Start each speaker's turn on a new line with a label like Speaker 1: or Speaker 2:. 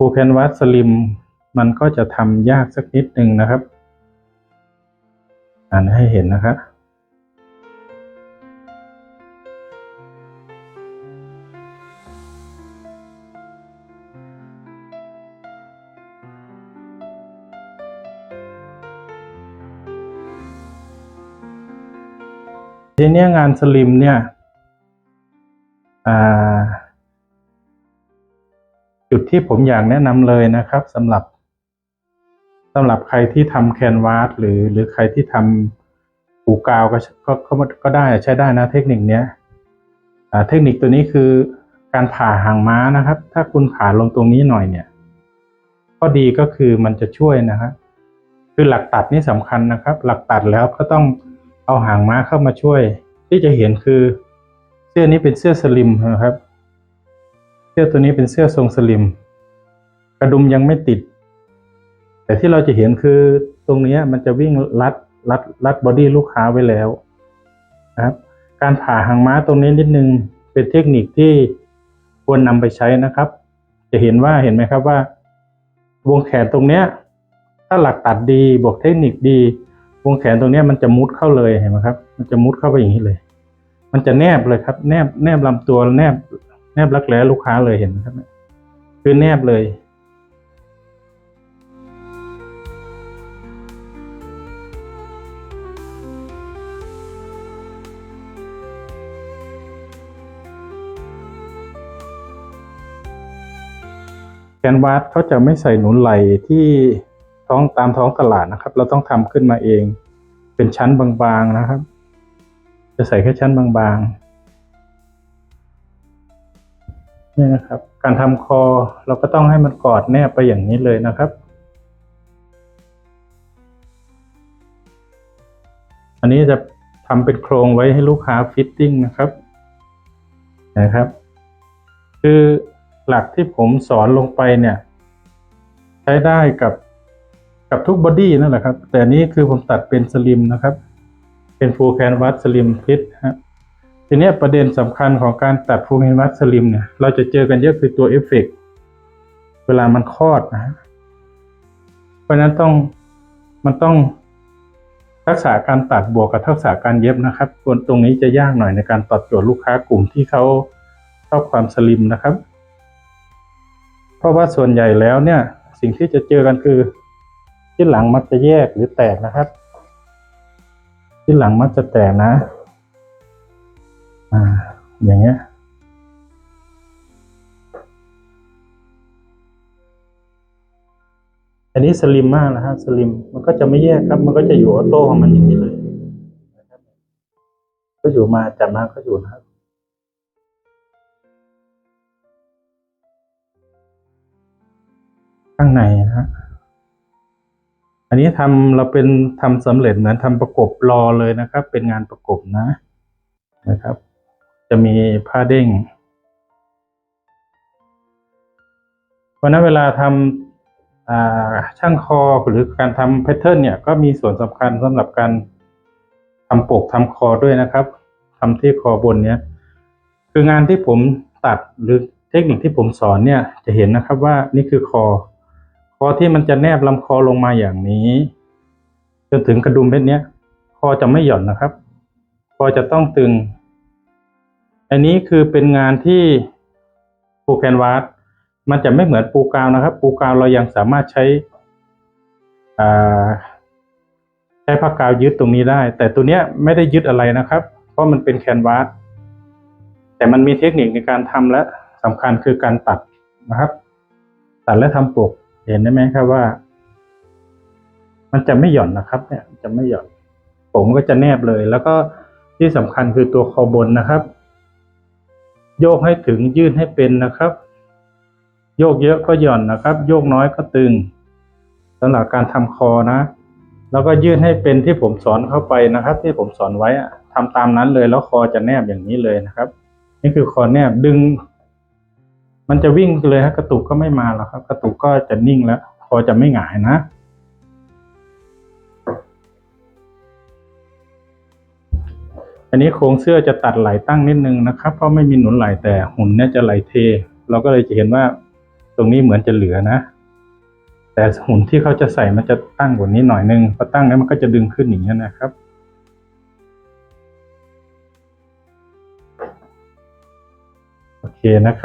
Speaker 1: ฟูแคนวาสสลิมมันก็จะทำยากสักนิดหนึ่งนะครับ อ่านให้เห็นนะครับทีเนี้ยงานสลิมเนี่ย อ่า จุดที่ผมอยากแนะนำเลยนะครับสำหรับสำหรับใครที่ทำแคนวาสหรือหรือใครที่ทำปูกาวก็ก็ก็ก็ได้ใช้ได้นะเทคนิคเนี้ยเทคนิคตัวนี้คือการผ่าหางม้านะครับ ถ้าคุณผ่าลงตรงนี้หน่อยเนี่ยข้อดีก็คือมันจะช่วยนะครับคือหลักตัดนี่สำคัญนะครับ หลักตัดแล้วก็ต้องเอาหางม้าเข้ามาช่วย ที่จะเห็นคือเสื้อนี้เป็นเสื้อสลิมนะครับ สื้อตัวนี้เป็นเสื้อทรงสลิม กระดุมยังไม่ติด แต่ที่เราจะเห็นคือตรงนี้มันจะวิ่งรัดรัดรัดบอดี้ลูกค้าไว้แล้วนะครับ การผ่าหางม้าตรงนี้นิดนึงเป็นเทคนิคที่ควรนำไปใช้นะครับ จะเห็นว่าเห็นไหมครับว่า วงแขนตรงเนี้ย ถ้าหลักตัดดีบวกเทคนิคดี วงแขนตรงเนี้ยมันจะมุดเข้าเลยเห็นไหมครับ มันจะมุดเข้าไปอย่างนี้เลย มันจะแนบเลยครับ แนบแนบลำตัวแนบ แนบรักแร้ลูกค้าเลยเห็นไหมครับคือแนบเลยแคนวาสเขาจะไม่ใส่หนุนไหลที่ท้องตามท้องตลาดนะครับ เราต้องทำขึ้นมาเอง เป็นชั้นบางๆนะครับ จะใส่แค่ชั้นบางๆ นี่นะครับ การทำคอเราก็ต้องให้มันกอดแนบไปอย่างนี้เลยนะครับ อันนี้จะทำเป็นโครงไว้ให้ลูกค้าฟิตติ้งนะครับนะครับ คือหลักที่ผมสอนลงไปเนี่ย ใช้ได้กับกับทุกบอดี้นั่นแหละครับ แต่นนี้คือผมตัดเป็นสลิมนะครับ เป็นฟูลแคนวัสสลิมฟิตฮะ ทีนี้ประเด็นสำคัญของการตัดฟูลแคนวัสสลิมเนี่ย เราจะเจอกันเยอะคือตัวเอฟเฟกต์เวลามันคลอดนะ เพราะฉะนั้นต้องมันต้องทักษะการตัดบวกกับทักษะการเย็บนะครับส่วนตรงนี้จะยากหน่อยในการตอบโจทย์ลูกค้ากลุ่มที่เขาชอบความสลิมนะครับ เพราะว่าส่วนใหญ่แล้วเนี่ย สิ่งที่จะเจอกันคือที่หลังมักจะแยกหรือแตกนะครับ ที่หลังมักจะแตกนะ อย่างเงี้ยอันนี้สลิมมากนะฮะสลิมมันก็จะไม่แยกครับ มันก็จะอยู่ออโต้ของมันอย่างนี้เลยนะครับก็อยู่มาจับมาก็อยู่นะครับข้างในนะฮะอันนี้ทำเราเป็นทำสำเร็จเหมือนทำประกบรอเลยนะครับ เป็นงานประกบนะนะครับ จะมีผ้าเด้ง เพราะนั้นเวลาทำช่างคอหรือการทำแพทเทิร์นเนี่ยก็มีส่วนสำคัญสำหรับการทำปกทำคอด้วยนะครับทำที่คอบนเนี้ยคืองานที่ผมตัดหรือเทคนิคที่ผมสอนเนี่ยจะเห็นนะครับว่านี่คือคอ คอที่มันจะแนบลำคอลงมาอย่างนี้ จนถึงกระดุมเพชรเนี้ย คอจะไม่หย่อนนะครับ คอจะต้องตึง อันนี้คือเป็นงานที่ปูแคนวาสมันจะไม่เหมือนปูกาวนะครับ ปูกาวเรายังสามารถใช้ใช้ผ้ากาวยึดตรงนี้ได้ แต่ตัวเนี้ยไม่ได้ยึดอะไรนะครับ เพราะมันเป็นแคนวาสแต่มันมีเทคนิคในการทำและสำคัญคือการตัดนะครับ ตัดและทำปกเห็นได้ไหมครับว่า มันจะไม่หย่อนนะครับ เนี่ยจะไม่หย่อนผมก็จะแนบเลย แล้วก็ที่สำคัญคือตัวคอบนนะครับ โยกให้ถึงยืดให้เป็นนะครับ โยกเยอะก็หย่อนนะครับ โยกน้อยก็ตึงสำหรับการทำคอนะ แล้วก็ยืดให้เป็นที่ผมสอนเข้าไปนะครับ ที่ผมสอนไว้ทำตามนั้นเลยแล้วคอจะแนบอย่างนี้เลยนะครับ นี่คือคอแนบดึง มันจะวิ่งเลยฮะกระตุกก็ไม่มาหรอกครับ กระตุกก็จะนิ่งแล้ว คอจะไม่หงายนะ นนี้โครงเสื้อจะตัดไหลตั้งนิดนึงนะครับ เพราะไม่มีหนุนไหลแต่หุ่นเนี่ยจะไหลเท เราก็เลยจะเห็นว่าตรงนี้เหมือนจะเหลือนะ แต่หุ่นที่เขาจะใส่มันจะตั้งกว่านี้หน่อยนึงพอตั้งแล้วมันก็จะดึงขึ้นอย่างนี้นะครับโอเคนะครับ